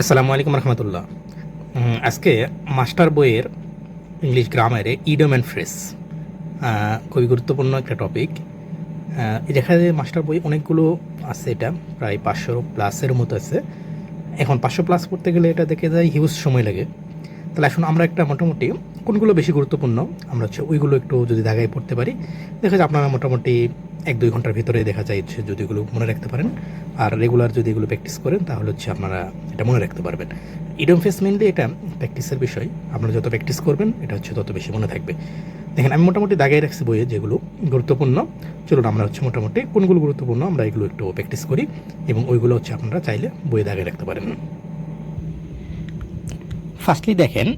আসসালামু আলাইকুম রহমতুল্লাহ। আজকে মাস্টার বইয়ের ইংলিশ গ্রামারে ইডম অ্যান্ড ফ্রেস খুবই গুরুত্বপূর্ণ একটা টপিক দেখা যায় মাস্টার বই অনেকগুলো আছে এটা, প্রায় পাঁচশো প্লাসের মতো আছে। এখন পাঁচশো প্লাস পড়তে গেলে এটা দেখে যায় হিউজ সময় লাগে। তাহলে এখন আমরা একটা মোটামুটি কোনগুলো বেশি গুরুত্বপূর্ণ? আমরা হচ্ছে ওইগুলো একটু যদি দাগায় পড়তে পারি। দেখা যায় আপনারা মোটামুটি এক দুই ঘণ্টার ভিতরে দেখা যায় হচ্ছে যদি এগুলো মনে রাখতে পারেন। আর রেগুলার যদি এগুলো প্র্যাকটিস করেন, তাহলে হচ্ছে আপনারা এটা মনে রাখতে পারবেন। ইডম ফেস মেনলি এটা প্র্যাকটিসের বিষয়। আপনারা যত প্র্যাকটিস করবেন, এটা হচ্ছে তত বেশি মনে থাকবে। দেখেন, আমি মোটামুটি দাগাই রাখছি বইয়ে যেগুলো গুরুত্বপূর্ণ। চলুন, আমরা হচ্ছে মোটামুটি কোনগুলো গুরুত্বপূর্ণ, আমরা এগুলো একটু প্র্যাকটিস করি এবং ওইগুলো হচ্ছে আপনারা চাইলে বইয়ে দাগায় রাখতে পারেন। ফার্স্টলি দেখেন,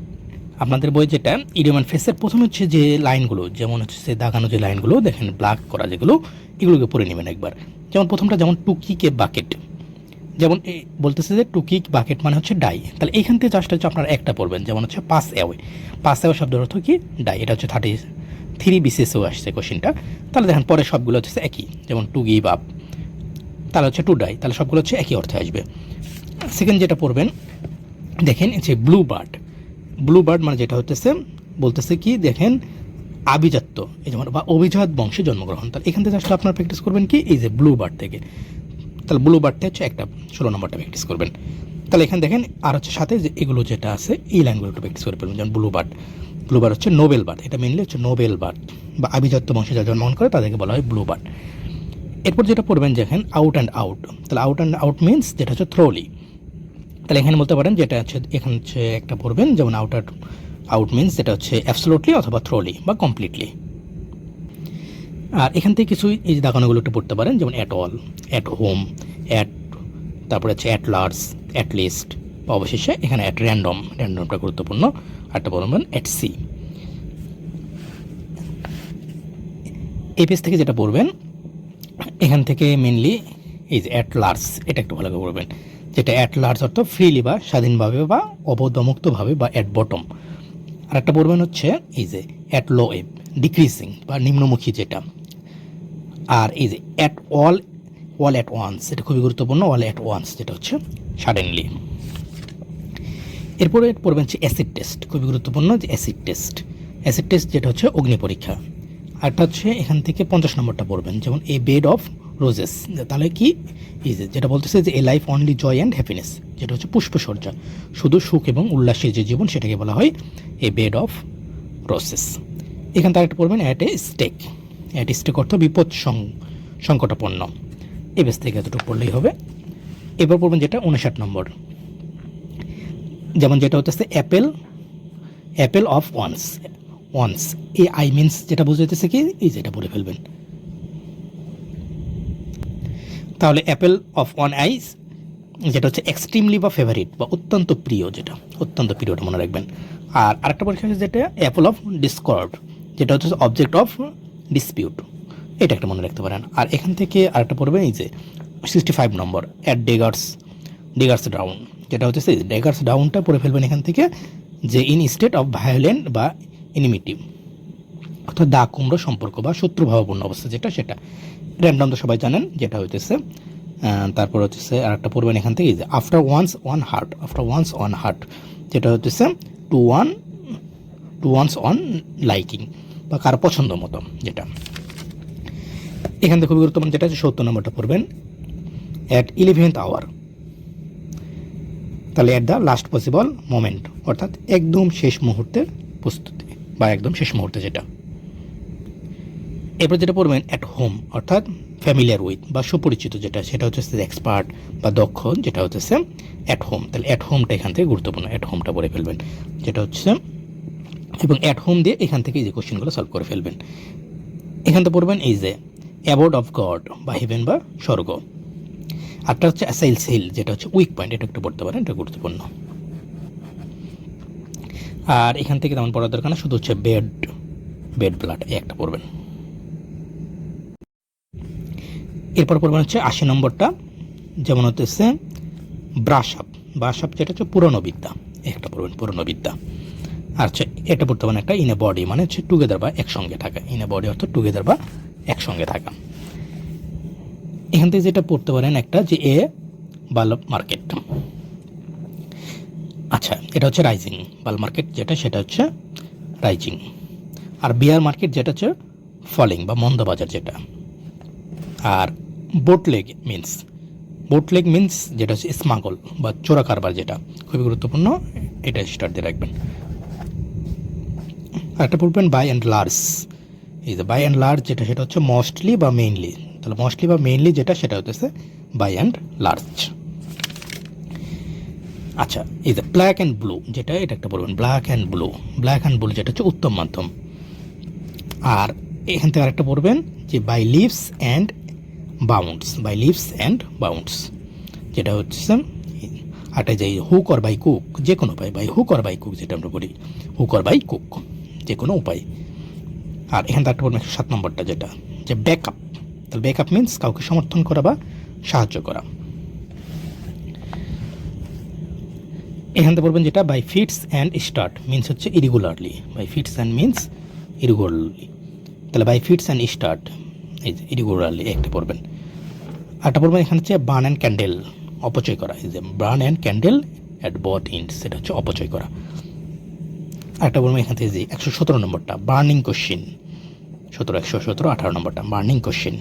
আপনাদের বই যেটা ইডিয়ম ফেসের প্রথম হচ্ছে যে লাইনগুলো, যেমন হচ্ছে দাগানো যে লাইনগুলো, দেখেন ব্ল্যাক করা যেগুলো, এগুলোকে পড়ে নেবেন একবার। যেমন প্রথমটা যেমন টুকি কে বাকেট যেমন বলতেছে যে টুকি বাকেট মানে হচ্ছে ডাই তাহলে এইখান থেকে জাস্ট হচ্ছে আপনারা একটা পড়বেন, যেমন হচ্ছে পাস অ্যাওয়ে পাস অ্যাওয়ে শব্দের অর্থ কি? ডাই এটা হচ্ছে থার্টি থ্রি বিসিএসও আসছে কোশ্চেনটা তাহলে দেখেন পরে সবগুলো হচ্ছে একই, যেমন টু গিভ আপ তাহলে হচ্ছে টু ডাই তাহলে সবগুলো হচ্ছে একই অর্থে আসবে। সেকেন্ড যেটা পড়বেন দেখেন যে ব্লু বার্ড ব্লু বার্ড মানে যেটা হতেছে বলতেছে কি, দেখেন, আভিজাত্য, এই যেমন বা অভিজাত বংশে জন্মগ্রহণ। তাহলে এখান থেকে আসলে আপনার প্র্যাকটিস করবেন কি, এই যে ব্লু বার্ড থেকে। তাহলে ব্লু বার্ডটা হচ্ছে একটা, ষোলো নম্বরটা প্র্যাকটিস করবেন। তাহলে এখানে দেখেন, আর হচ্ছে সাথে যে এগুলো যেটা আছে, এই একটু প্র্যাকটিস করে ফেলবেন, যেমন ব্লু বার্ড ব্লু বার্ড হচ্ছে নোবেল বার্ড এটা মেনলি হচ্ছে নোবেল বার্ড বা আভিজাত্য বংশে যারা জন্মগ্রহণ করে, তাদেরকে বলা হয় ব্লু বার্ড এরপর যেটা পড়বেন, দেখেন আউট অ্যান্ড আউট তাহলে আউট অ্যান্ড আউট মিনস যেটা হচ্ছে থ্রোলি তাহলে এখানে বলতে পারেন যেটা হচ্ছে, এখানে হচ্ছে একটা পড়বেন, যেমন আউটার আউট মিনস যেটা হচ্ছে অ্যাবসোলুটলি অথবা থ্রোলি বা কমপ্লিটলি আর এখান থেকে কিছু এই যে দাগানোগুলো একটু পড়তে পারেন, যেমন at all at home at তারপরে হচ্ছে অ্যাট লার্জ অ্যাট লিস্ট বা অবশেষে এখানে অ্যাট র্যান্ডম র্যান্ডমটা গুরুত্বপূর্ণ। আরটা বলবেন অ্যাট সি এই পেজ থেকে যেটা পড়বেন, এখান থেকে মেনলি এই যে অ্যাট লার্জ এটা একটু ভালো করে পড়বেন। যেটা অ্যাট লার্জ অর্থ ফ্রিলি বা স্বাধীনভাবে বা অবদমুক্তভাবে বা অ্যাট বটম আর একটা পড়বেন হচ্ছে এই যে অ্যাট লো এপ ডিক্রিজিং বা নিম্নমুখী যেটা। আর এই যে at all all at once এটা খুবই গুরুত্বপূর্ণ অল অ্যাট ওয়ান্স যেটা হচ্ছে সাডেনলি এরপরে পড়বেন হচ্ছে অ্যাসিড টেস্ট খুবই গুরুত্বপূর্ণ যে অ্যাসিড টেস্ট অ্যাসিড টেস্ট যেটা হচ্ছে অগ্নি পরীক্ষা। আরটা হচ্ছে এখান থেকে পঞ্চাশ নম্বরটা পড়বেন, যেমন এ বেড অফ রোজেস তাহলে কি? যে, যেটা বলতেছে যে a life only joy and happiness যেটা হচ্ছে পুষ্পসজ্জা। শুধু সুখ এবং উল্লাসের যে জীবন, সেটাকে বলা হয় এ বেড অফ রোসেস এখান থেকে একটা পড়বেন at a stake at stake অর্থ বিপদ সংকটাপন্ন। এ বেশ থেকে এতটুকু পড়লেই হবে। এবার পড়বেন যেটা উনষাট নম্বর। যেমন যেটা হচ্ছে apple apple of one's one's a eye means যেটা বুঝাইতেছে কি? এই যেটা পড়ে ফেলবেন। তাহলে অ্যাপেল অফ ওয়ান আইস যেটা হচ্ছে এক্সট্রিমলি বা ফেভারিট বা অত্যন্ত প্রিয় যেটা, অত্যন্ত প্রিয়টা মনে রাখবেন। আর আরেকটা পরীক্ষা হচ্ছে যেটা অ্যাপল অফ ডিসকর্ড যেটা হচ্ছে অবজেক্ট অফ ডিসপিউট এটা একটা মনে রাখতে পারেন। আর এখান থেকে আরেকটা পড়বেন এই যে sixty five number at daggers daggers down যেটা হচ্ছে সেই ডেগার্স ডাউনটা পড়ে ফেলবেন এখান থেকে, যে ইন স্টেট অফ ভায়োলেন্ট বা এনিমিটি অর্থাৎ দা কুমড়ো সম্পর্ক বা শত্রুভাবপূর্ণ অবস্থা যেটা, সেটা। র্যান্ডম তো সবাই জানেন, যেটা হইতেছে তারপর হচ্ছে আর একটা পড়বেন এখান থেকে after one's own heart after one's own heart যেটা হচ্ছে to one to one's own liking বা কারও পছন্দ মতো, যেটা। এখান থেকে খুবই গুরুত্বপূর্ণ যেটা হচ্ছে সত্তর নম্বরটা পড়বেন অ্যাট ইলেভেন্থ আওয়ার তাহলে at the last possible moment অর্থাৎ একদম শেষ মুহূর্তের প্রস্তুতি, বা একদম শেষ মুহূর্তে যেটা। এরপর যেটা পড়বেন অ্যাট হোম অর্থাৎ ফ্যামিলিয়ার উইথ বা সুপরিচিত যেটা, সেটা হচ্ছে এক্সপার্ট বা দক্ষ, যেটা হচ্ছে অ্যাট হোম তাহলে অ্যাট হোমটা এখান থেকে গুরুত্বপূর্ণ অ্যাট হোমটা পড়ে ফেলবেন। যেটা হচ্ছে, এবং অ্যাট হোম দিয়ে এখান থেকে যে কোশ্চেনগুলো সলভ করে ফেলবেন। এখান থেকে পড়বেন এই যে অ্যাবোর্ড অফ গড বা হেভেন বা স্বর্গ। আরটা হচ্ছে অ্যাসাইল সেল যেটা হচ্ছে উইক পয়েন্ট এটা একটু পড়তে পারেন, এটা গুরুত্বপূর্ণ। আর এখান থেকে তেমন পড়ার দরকার না, শুধু হচ্ছে বেড বেড ব্লাড এই একটা পড়বেন। এরপর পড়বেন হচ্ছে আশি নম্বরটা, যেমন হচ্ছে ব্রাশ আপ যেটা হচ্ছে পুরনো বিদ্যা, একটা পড়বেন পুরনো বিদ্যা। আর হচ্ছে এটা পড়তে পারেন একটা ইন এ বডি মানে হচ্ছে টুগেদার বা একসঙ্গে থাকা। ইন এ বডি অর্থ টুগেদার বা একসঙ্গে থাকা। এখান থেকে যেটা পড়তে পারেন একটা যে এ বাল মার্কেট। আচ্ছা এটা হচ্ছে রাইজিং বাল মার্কেট যেটা, সেটা হচ্ছে রাইজিং। আর বিয়ার মার্কেট যেটা হচ্ছে ফলিং বা মন্দ বাজার যেটা। আর bootleg means bootleg means যেটা হচ্ছে স্মাগল বা চোরা কারবার যেটা, খুবই গুরুত্বপূর্ণ, এটা স্টার্ট দিয়ে রাখবেন। আর একটা বলবেন বাই অ্যান্ড লার্জ এই যে বাই অ্যান্ড লার্জ যেটা, সেটা হচ্ছে মোস্টলি বা মেইনলি তাহলে মোস্টলি বা মেইনলি যেটা, সেটা হচ্ছে বাই অ্যান্ড লার্জ আচ্ছা এই যে ব্ল্যাক অ্যান্ড ব্লু যেটা, এটা একটা বলবেন black and blue black and blue যেটা হচ্ছে উত্তম মাধ্যম। আর এখান থেকে আরেকটা পড়বেন যে by leaps and bounds by leaps and bounds যেটা হচ্ছে, আটা যে হুক অর বাই কুক যে কোনো উপায় বাই হুক অর বাই কুক যেটা আমরা বলি হুক অর বাই কুক যে কোনো উপায়। আর এখান পড়বেন একশো সাত নম্বরটা যেটা, যে ব্যাকআপ তাহলে ব্যাকআপ মিন্স কাউকে সমর্থন করা বা সাহায্য করা। এখান থেকে বলবেন যেটা by fits and start means হচ্ছে irregularly by fits and means irregularly তাহলে বাই ফিটস অ্যান্ড স্টার্ট এই যে ইরেগুলারলি একটা পড়বেন আরটা পড়বেন এখানে হচ্ছে বার্ন অ্যান্ড ক্যান্ডেল অপচয় করা। এই যে burn and candle at both ends সেটা হচ্ছে অপচয় করা। আরেকটা বলব এখান থেকে যে একশো সতেরো নম্বরটা বার্নিং কোশ্চিন সতেরো, একশো সতেরো, আঠারো নম্বরটা বার্নিং কোশ্চিন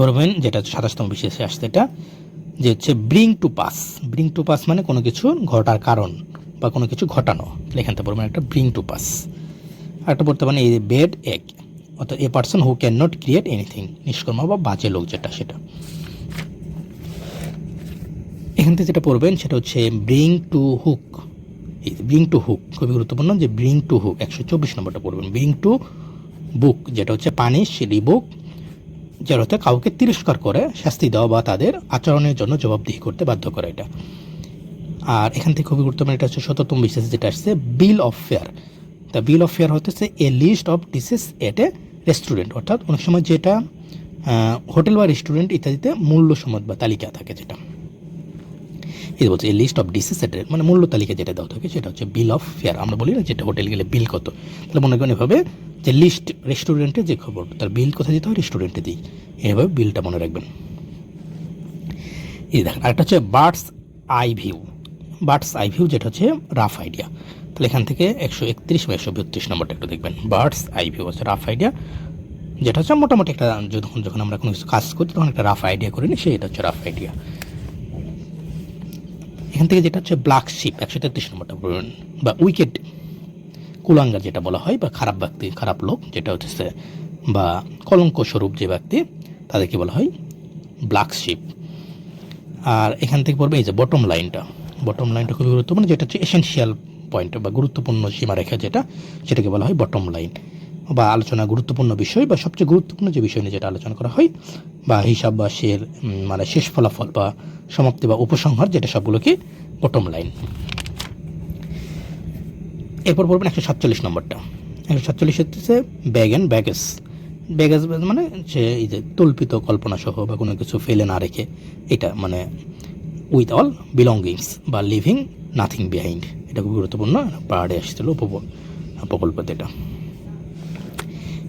বলবেন যেটা সাতাশতম বিশেষে আসছে এটা, যে হচ্ছে bring to pass bring to pass মানে কোনো কিছু ঘটার কারণ বা কোনো কিছু ঘটানো। এখান থেকে বলবেন একটা ব্রিং টু পাস আরেকটা বলতে পারেন, এই বেড এক অর্থাৎ a person who can not create anything নিষ্কর্মা বা বাজে লোক যেটা, সেটা। এখান থেকে যেটা পড়বেন, সেটা হচ্ছে bring to hook bring to hook খুবই গুরুত্বপূর্ণ যে ব্রিং টু হুক একশো চব্বিশ নম্বরটা পড়বেন। ব্রিং টু বুক যেটা হচ্ছে পানিশ রিবুক যার হচ্ছে কাউকে তিরস্কার করে, শাস্তি দেওয়া বা তাদের আচরণের জন্য জবাবদিহি করতে বাধ্য করে এটা। আর এখান থেকে খুবই গুরুত্বপূর্ণ এটা হচ্ছে শততম বিশেষ, যেটা আসছে বিল অফ ফেয়ার তা বিল অফ ফেয়ার হতেছে a list of dishes at a restaurant অর্থাৎ অনেক সময় যেটা হোটেল বা রেস্টুরেন্ট ইত্যাদিতে মূল্য সমত বা তালিকা থাকে যেটা। এই বলছে, এই লিস্ট অফ ডিসেস মানে মূল্য তালিকা যেটা দেওয়া থাকে সেটা হচ্ছে বিল অফ ফেয়ার আমরা বলি না যেটা হোটেল গেলে বিল কত। তাহলে মনে করেন এভাবে যে লিস্ট রেস্টুরেন্টে যে খবর, তার বিল কোথায় দিতে হয়? রেস্টুরেন্টে দিই। এভাবে বিলটা মনে রাখবেন। এই দেখেন, আরেকটা হচ্ছে bird's eye view bird's eye view যেটা হচ্ছে রাফ আইডিয়া তাহলে এখান থেকে একশো একত্রিশ বা একশো বত্রিশ নম্বরটা একটু দেখবেন। বার্ডস, আই ভিউ হচ্ছে রাফ আইডিয়া। যেটা হচ্ছে মোটামুটি একটা, যখন যখন আমরা কোনো কিছু কাজ করি তখন একটা রাফ আইডিয়া করে নিই, সেটা হচ্ছে রাফ আইডিয়া। এখান থেকে যেটা হচ্ছে ব্ল্যাক শিপ, একশো তেত্রিশ নম্বরটা পড়বেন বা উইকেট কুলাঙ্গার যেটা বলা হয়, বা খারাপ ব্যক্তি, খারাপ লোক, যেটা হচ্ছে বা কলঙ্ক স্বরূপ যে ব্যক্তি, তাদেরকে বলা হয় ব্ল্যাক শিপ। আর এখান থেকে পড়বে এই যে বটম লাইনটা। বটম লাইনটা খুবই গুরুত্বপূর্ণ, যেটা হচ্ছে এসেনশিয়াল পয়েন্ট বা গুরুত্বপূর্ণ সীমারেখা যেটা, সেটাকে বলা হয় বটম লাইন বা আলোচনা গুরুত্বপূর্ণ বিষয় বা সবচেয়ে গুরুত্বপূর্ণ যে বিষয় নিয়ে যেটা আলোচনা করা হয় বা হিসাব বা শের মানে শেষ ফলাফল বা সমাপ্তি বা উপসংহার যেটা সবগুলোকে বটম লাইন এরপর পড়বেন একশো সাতচল্লিশ নম্বরটা। একশো সাতচল্লিশ হচ্ছে ব্যাগ অ্যান্ড ব্যাগেজ ব্যাগেজ মানে সে এই যে কল্পিত কল্পনা সহ বা কোনো কিছু ফেলে না রেখে, এটা মানে উইথ অল বিলঙ্গিংস বা লিভিং নাথিং বিহাইন্ড এটা খুব গুরুত্বপূর্ণ, পাহাড়ে এসেছিল উপ- প্রকল্পতে এটা।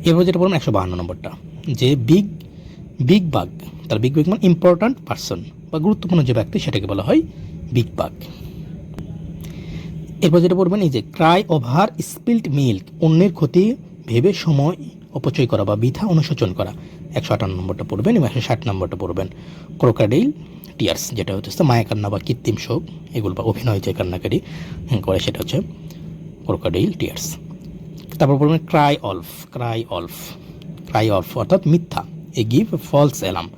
এরপর যেটা বলবেন একশো বাহান্ন নম্বরটা, যে বিগ বিগ বাগ তার বিগ বাগ মানে ইম্পর্ট্যান্ট পার্সন বা গুরুত্বপূর্ণ যে ব্যক্তি সেটাকে বলা হয় বিগ বাগ এরপর যেটা বলবেন, এই যে ক্রাই ওভার স্পিল্ড মিল্ক অন্যের ক্ষতি ভেবে সময় অপচয় করা বা বৃথা অনুশোচন করা। একশো আটান্ন নম্বরটা পড়বেন এবং একশো ষাট নম্বরটা পড়বেন। ক্রোকাডেইল টিয়ার্স যেটা হচ্ছে মায়া কান্না বা কৃত্রিম শোক, এগুলো বা অভিনয় যে কান্নাকারি করে সেটা হচ্ছে ক্রোকাডেইল টিয়ার্স তারপর বলবেন cry wolf cry wolf cry wolf অর্থাৎ মিথ্যা এ গিভ ফলস অ্যালার্ম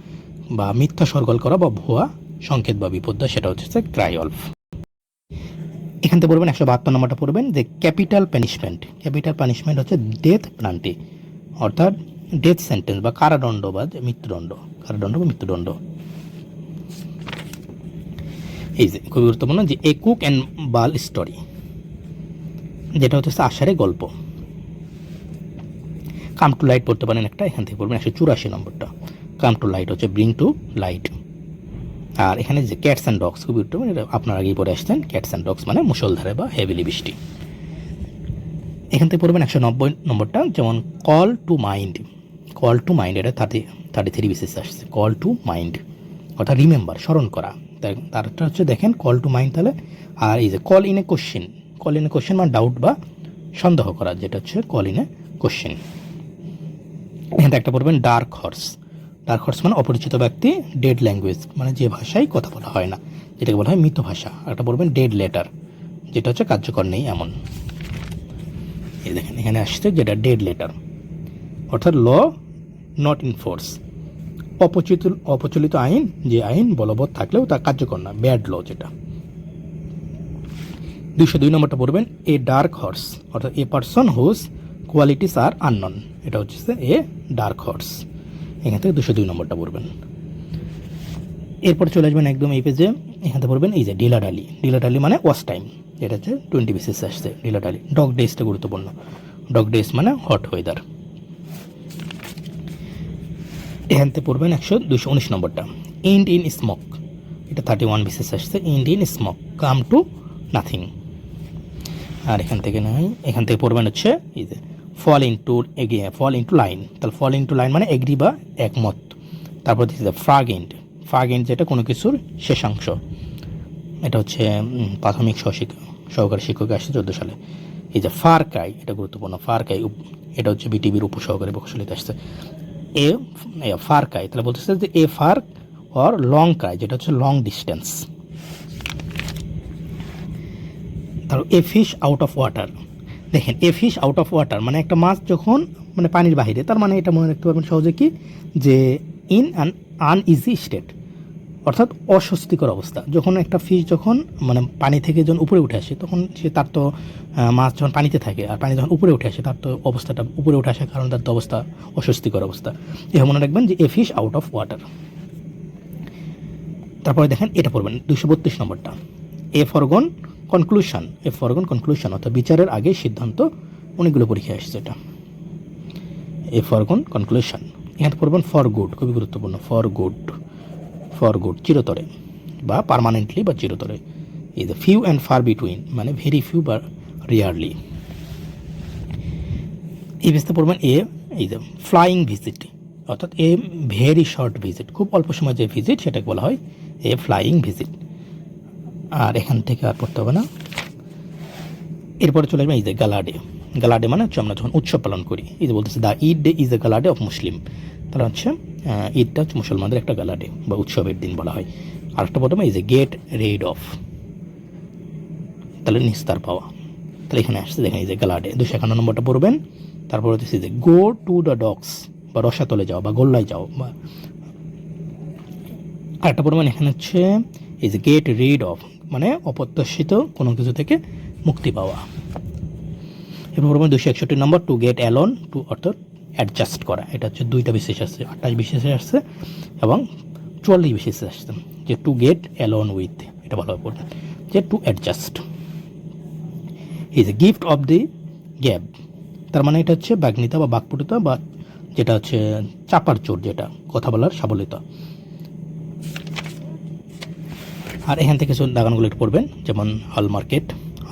বা মিথ্যা সরগল করা বা ভুয়া সংকেত বা বিপদ সেটা হচ্ছে ক্রাই অলফ এখান থেকে পড়বেন একশো বাহাত্তর নম্বরটা পড়বেন যে ক্যাপিটাল পানিশমেন্ট ক্যাপিটাল পানিশমেন্ট হচ্ছে ডেথ প্লান্টি অর্থাৎ ডেথ সেন্টেন্স বা কারাদণ্ড বা মৃত্যুদণ্ড। কারাদণ্ড বা মৃত্যুদণ্ড। এই যে, খুবই গুরুত্বপূর্ণ যে a cock and bull story যেটা হচ্ছে আষাঢ়ে গল্প। কাম টু লাইট পড়তে পারেন একটা, এখান থেকে পড়বেন একশো চুরাশি নম্বরটা। কাম টু লাইট হচ্ছে ব্রিং টু লাইট আর এখানে যে ক্যাটস অ্যান্ড ডগস খুবই গুরুত্বপূর্ণ আপনার আগেই পড়ে আসছেন। ক্যাটস অ্যান্ড ডগস মানে মুসলধারে বা হেভিলি বৃষ্টি। এখান থেকে পড়বেন একশো নব্বই নম্বরটা, যেমন call to mind call to mind এটা থার্টি থার্টি থ্রি বিসিস আসছে কল টু মাইন্ড অর্থাৎ রিমেম্বার স্মরণ করা। তার- তারটা হচ্ছে দেখেন কল টু মাইন্ড তাহলে, আর এই যে call in a question call in a question মানে ডাউট বা সন্দেহ করা, যেটা হচ্ছে কল ইন এ কোশ্চেন এখানে একটা পড়বেন ডার্ক হর্স ডার্ক হর্স মানে অপরিচিত ব্যক্তি ডেড ল্যাঙ্গুয়েজ মানে যে ভাষায় কথা বলা হয় না, যেটাকে বলা হয় মৃত ভাষা। একটা পড়বেন ডেড লেটার যেটা হচ্ছে কার্যকর নেই এমন। এই দেখেন এখানে আসছে যেটা ডেড লেটার অর্থাৎ ল নট ইন ফোর্স অপচিত, অপচলিত আইন, যে আইন বলবৎ থাকলেও তা কার্যকর না ব্যাড ল যেটা। দুইশো দুই নম্বরটা পড়বেন এ ডার্ক হর্স অর্থাৎ a person whose qualities are unknown এটা হচ্ছে এ ডার্ক হর্স এখান থেকে দুশো দুই নম্বরটা পড়বেন। এরপর চলে আসবেন একদম এই পেজে এখান পড়বেন, এই যে ডিলা ডালি ডিলা ডালি মানে ওয়াশ টাইম যেটা হচ্ছে টোয়েন্টি বিসিস আসছে ডিলা ডালি ডগ ডেসটা গুরুত্বপূর্ণ। ডগ ডেস মানে হট ওয়েদার এখান থেকে পড়বেন একশো দুশো উনিশ নম্বরটা। ইন্ড ইন স্মোক এটা থার্টি ওয়ান বিসিস আসছে end in smoke come to nothing আর এখান থেকে নয় এখান থেকে পড়বেন হচ্ছে এই যে ফল ইন্টু এগিয়ে ফল ইন্টু লাইন তাহলে ফল ইন্টু লাইন মানে এগ্রি বা একমত। তারপর দিচ্ছে ফ্রাগ এন্ড ফ্রাগ এন্ড যেটা কোনো কিছুর শেষাংশ। এটা হচ্ছে প্রাথমিক সহশিক, সহকারী শিক্ষক আসছে চোদ্দ সালে। এই যে ফার কাই এটা গুরুত্বপূর্ণ ফার কাই উপ- এটা হচ্ছে বিটিভির উপসহকারী প্রকৌশলীতে আসছে। এ ফার কাই তাহলে বলতেছে যে এ ফার্ক অর লং কাই যেটা হচ্ছে লং ডিস্টেন্স। তারপর a fish out of water. দেখেন, a fish out of water মানে একটা মাছ যখন মানে পানির বাইরে তার মানে এটা মনে রাখতে পারবেন সহজে কি? যে ইন অ্যান আনইজি স্টেট। অর্থাৎ অস্বস্তিকর অবস্থা। যখন একটা ফিশ যখন মানে পানি থেকে যখন উপরে উঠে আসে, তখন সে তার তো মাছ যখন পানিতে থাকে আর পানি যখন উপরে উঠে আসে, তার তো অবস্থাটা উপরে উঠে আসার কারণে তার তো অবস্থা অস্বস্তিকর অবস্থা। এভাবে মনে রাখবেন যে a fish out of water তারপরে দেখেন, এটা পড়বেন দুশো বত্রিশ নম্বরটা। এ ফরগন কনক্লুশন এ ফরগন কনক্লুশন অর্থাৎ বিচারের আগে সিদ্ধান্ত, অনেকগুলো পরীক্ষা আসছে এটা। এ ফরগন কনক্লুশন এখানে পড়বেন ফর গুড খুবই গুরুত্বপূর্ণ ফর গুড ফর গুড চিরতরে বা পার্মানেন্টলি বা চিরতরে the few and far between মানে ভেরি ফিউ বা রিয়ারলি এই বেসতে পড়বেন এ এই যে ফ্লাইং ভিজিট অর্থাৎ এ ভেরি শর্ট ভিজিট খুব অল্প সময় যে ভিজিট সেটাকে বলা হয় এ ফ্লাইং ভিজিট আর এখান থেকে আর পড়তে হবে না। এরপরে চলে আসবে এই যে গালাডে গালাডে মানে হচ্ছে আমরা যখন উৎসব পালন করি, এই বলতেছে the Eid day is a gala day of Muslim তাহলে হচ্ছে ঈদটা হচ্ছে মুসলমানদের একটা গালাডে বা উৎসবের দিন বলা হয়। আর একটা প্রথমে এই যে গেট রেড অফ তাহলে নিস্তার পাওয়া। তাহলে এখানে আসছে, দেখেন এই যে গালাডে দুশো একান্ন নম্বরটা পড়বেন, তারপর হচ্ছে যে গো টু দ্য ডগস বা রসাতলে যাও বা গোল্লায় যাও বা আরেকটা পরিমাণ এখানে হচ্ছে এই যে গেট রিড অফ মানে অপ্রত্যাশিত কোনো কিছু থেকে মুক্তি পাওয়া। এরপর দুশো একষট্টি নম্বর টু গেট অ্যালন টু অর্থাৎ অ্যাডজাস্ট করা। এটা হচ্ছে দুইটা বিশেষ আসছে, আঠাশ বিশেষে আসছে এবং চুয়াল্লিশ বিশেষে আসছে। যে টু গেট অ্যালোন উইথ এটা ভালোভাবে পড়বেন যে to adjust is a gift of the gab তার মানে এটা হচ্ছে বাগ্নিতা বা বাকপটুতা বা যেটা হচ্ছে চাপার চোর যেটা, কথা বলার সাবলিতা আর এখান থেকে কিছু দাগানগুলো একটু পড়বেন, যেমন হল market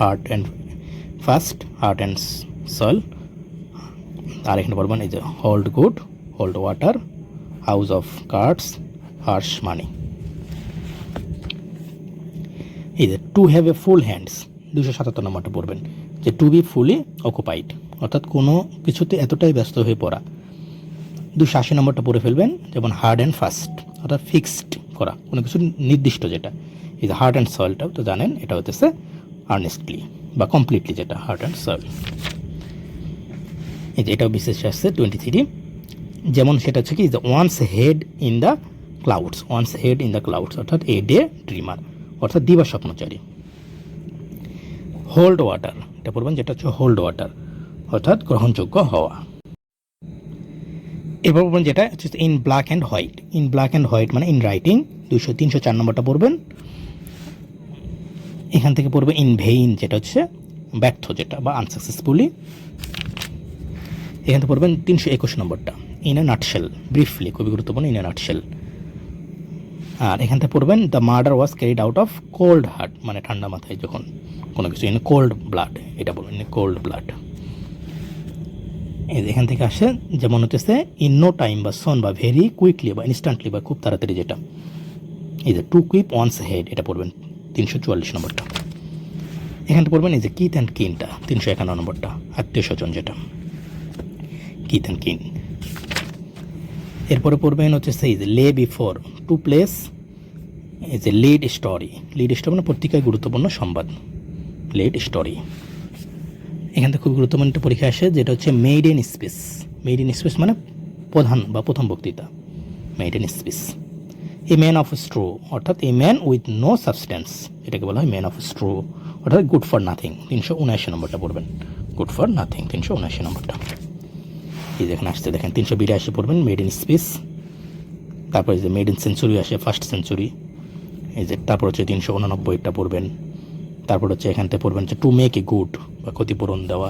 art and fast art and soil আর এখানে পড়বেন এই যে hold good hold water house of cards hush money এই যে to have a full hands দুশো সাতাত্তর নম্বরটা পড়বেন। যে টু বি ফুলি অকুপাইড অর্থাৎ কোনো কিছুতে এতটাই ব্যস্ত হয়ে পড়া। দুশো আশি নম্বরটা পড়ে ফেলবেন, যেমন হার্ড অ্যান্ড ফাস্ট অর্থাৎ ফিক্সড করা, কোনো কিছু নির্দিষ্ট যেটা। এই যে হার্ড অ্যান্ড সয়েলটাও তো জানেন, এটা হতেছে আর্নেস্টলি বা কমপ্লিটলি যেটা হার্ট অ্যান্ড সয়েল এটাও বিশেষ আসছে টোয়েন্টি থ্রি যেমন সেটা হচ্ছে কি one's head in the clouds one's head in the clouds অর্থাৎ এ ডে ড্রিমার অর্থাৎ দিবা স্বপ্নচারী। হোল্ড ওয়াটার এটা পড়বেন, যেটা হচ্ছে হোল্ড ওয়াটার অর্থাৎ গ্রহণযোগ্য হওয়া। এবার পড়বেন যেটা হচ্ছে in black and white in black and white মানে ইন রাইটিং দুশো তিনশো, চার নম্বরটা পড়বেন। এখান থেকে পড়বে ইন ভেইন যেটা হচ্ছে ব্যর্থ, যেটা বা আনসাকসেসফুলি এখান পড়বেন তিনশো একুশ নম্বরটা। ইন এ নাটশেল, ব্রিফলি, খুবই গুরুত্বপূর্ণ, ইন এ নাটশেল। আর এখান থেকে পড়বেন, the murder was carried out of cold heart মানে ঠান্ডা মাথায় যখন কোনো কিছু, ইন কোল্ড ব্লাড, এটা বলবেন কোল্ড ব্লাড। এই এখান থেকে আসে, যেমন হচ্ছে ইন নো টাইম বা সন বা ভেরি কুইকলি বা ইনস্ট্যান্টলি বা খুব তাড়াতাড়ি যেটা। এই যে, টু কুইপ ওয়ান্স হেড এটা পড়বেন তিনশো চুয়াল্লিশ নম্বরটা। এখানটা পড়বেন, এই যে, কিথ অ্যান্ড কিনটা তিনশো একান্ন নম্বরটা, আত্মীয় স্বজন যেটা। Kith and kin. এরপরে পড়বেন হচ্ছে সেই লে বিফোর টু প্লেস, এই যে লিড স্টোরি। লিড স্টোরি মানে পত্রিকায় গুরুত্বপূর্ণ সংবাদ। Lead story. এখান থেকে খুব গুরুত্বপূর্ণ একটা পরীক্ষা আসে, যেটা হচ্ছে maiden speech. Maiden speech মানে প্রধান বা প্রথম বক্তৃতা। Maiden speech. A man of straw, অর্থাৎ a man with no substance এটাকে বলা হয় ম্যান অফ স্ট্রো, অর্থাৎ গুড ফর নাথিং। তিনশো উনআশি নম্বরটা পড়বেন। গুড ফর নাথিং, তিনশো উনআশি নম্বরটা। এই দেখেন, আসতে দেখেন, তিনশো বিরাশি পড়বেন মেড ইন স্পেস তারপরে যে মেড ইন সেঞ্চুরি আসে ফার্স্ট সেঞ্চুরি এই যে তারপর হচ্ছে তিনশো উননব্বইটা পড়বেন। তারপর হচ্ছে এখান থেকে পড়বেন হচ্ছে টু মেক এ গুড বা ক্ষতিপূরণ দেওয়া।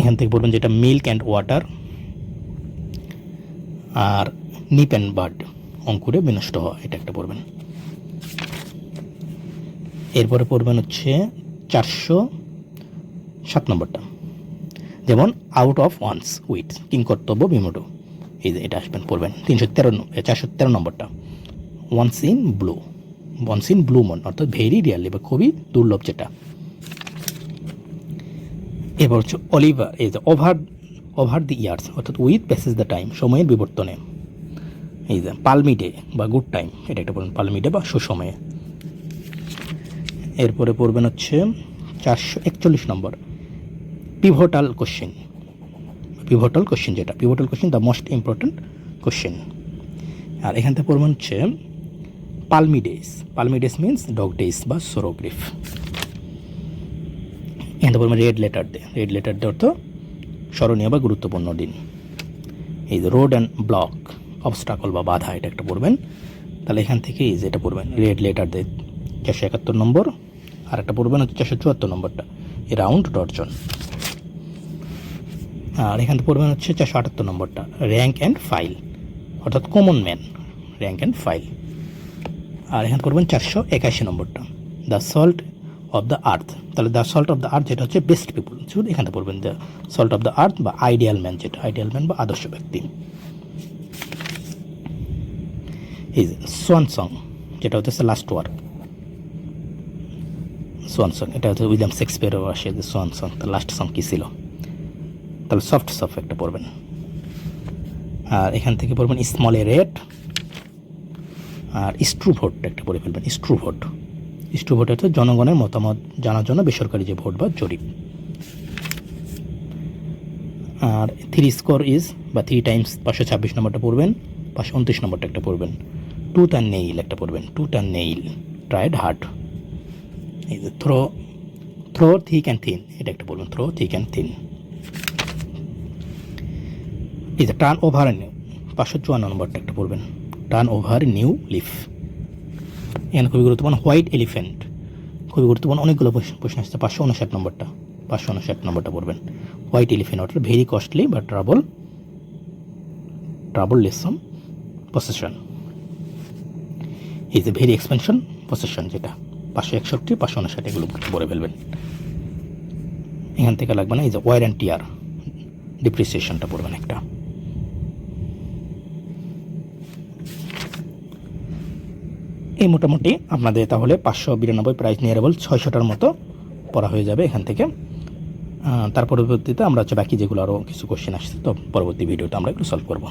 এখান থেকে পড়বেন যেটা মিল্ক অ্যান্ড ওয়াটার আর নিপ অ্যান্ড বার্ড অঙ্কুরে বিনষ্ট হওয়া, এটা একটা পড়বেন। এরপরে পড়বেন হচ্ছে চারশো সাত নম্বরটা। যেমন আউট অফ ওয়ান্স উইথ কিংকর্তব্য বিমুটো এই যে এটা আসবেন, পড়বেন। তিনশো তেরো চারশো তেরো নম্বরটা। Once in blue once in blue moon অর্থাৎ ভেরি রিয়ারলি বা খুবই দুর্লভ যেটা। এবার হচ্ছে অলিভার এই যে ওভার ওভার দি ইয়ার্স অর্থাৎ উইথ প্যাসেজ দ্য টাইম সময়ের বিবর্তনে। এই যে পালমিডে বা গুড টাইম এটা একটা পড়বেন পালমিডে বা সুসময়ে। এরপরে পড়বেন হচ্ছে চারশো একচল্লিশ নম্বর। পিভোটাল কোশ্চেন পিভোটাল কোশ্চেন যেটা pivotal question the most important question আর এখান থেকে পড়বেন হচ্ছে পালমিডেস পালমিডেস মিন্স ডগ ডেস বা সোরোগ্রিফ এখান থেকে পড়বেন red letter day red letter day অর্থ স্মরণীয় বা গুরুত্বপূর্ণ দিন। এই রোড অ্যান্ড ব্লক অবস্টাকল বা বাধা, এটা একটা পড়বেন। তাহলে এখান থেকে এই যে এটা পড়বেন রেড লেটার ডে চারশো একাত্তর নম্বর। আর একটা পড়বেন হচ্ছে চারশো চুয়াত্তর নম্বরটা রাউন্ড ডর্জন আর এখান থেকে পড়বেন হচ্ছে চারশো আটাত্তর নম্বরটা। র্যাঙ্ক অ্যান্ড ফাইল অর্থাৎ common man rank and file আর এখানে পড়বেন চারশো একাশি নম্বরটা। The salt of the earth তাহলে the salt of the earth যেটা হচ্ছে বেস্ট পিপুল শুধু এখানে পড়বেন the salt of the earth বা আইডিয়াল ম্যান যেটা। আইডিয়াল ম্যান বা আদর্শ ব্যক্তি। যে সোয়ান সং যেটা হচ্ছে লাস্ট ওয়ার সোয়ান সং এটা হচ্ছে উইলিয়াম শেক্সপিয়ারও আসে যে সোয়ান সং তার লাস্ট সং কী ছিল? তাহলে সফট সফট একটা পড়বেন আর এখান থেকে পড়বেন স্মল এ রেট আর স্ট্রু ভোট একটা পড়ে ফেলবেন স্ট্রু ভোট হচ্ছে জনগণের মতামত জানার জন্য বেসরকারি যে ভোট বা জরিপ। আর থ্রি স্কোর ইজ বা থ্রি টাইমস পাঁচশো ছাব্বিশ নম্বরটা পড়বেন পাঁচশো উনত্রিশ নম্বরটা একটা পড়বেন টু টান নেইল একটা পড়বেন টু টান নেইল ট্রাইড হার্ট এই যে through through thick and thin এটা একটা পড়বেন থ্রো থিক অ্যান্ড থিন এই যে টার্ন ওভার নিউ পাঁচশো চুয়ান্ন নম্বরটা একটা পড়বেন। টার্ন ওভার নিউ লিফ এখানে খুবই গুরুত্বপূর্ণ হোয়াইট এলিফ্যান্ট খুবই গুরুত্বপূর্ণ অনেকগুলো প্রশ্ন আসছে, পাঁচশো উনষাট নম্বরটা। পাঁচশো উনষাট নম্বরটা পড়বেন। হোয়াইট এলিফ্যান্ট অর্থাৎ ভেরি কস্টলি বা ট্রাবল ট্রাবল লেসন পসেশন এই এ ভেরি এক্সপেনশন পসেশন যেটা, পাঁচশো একষট্টি, পাঁচশো উনষাট এগুলো পড়ে ফেলবেন। এখান থেকে লাগবে না, এই যে ওয়ার অ্যান্ড টিয়ার ডিপ্রিসিয়েশনটা পড়বেন একটা। এই মোটামুটি আপনাদের তাহলে পাঁচশো বিরানব্বই প্রাইস নিয়ে বল ছয়শোটার মতো পড়া হয়ে যাবে এখান থেকে। তার পরবর্তীতে আমরা হচ্ছে বাকি যেগুলো আরও কিছু কোশ্চেন আসছে, তো পরবর্তী ভিডিওটা আমরা একটু সলভ করব।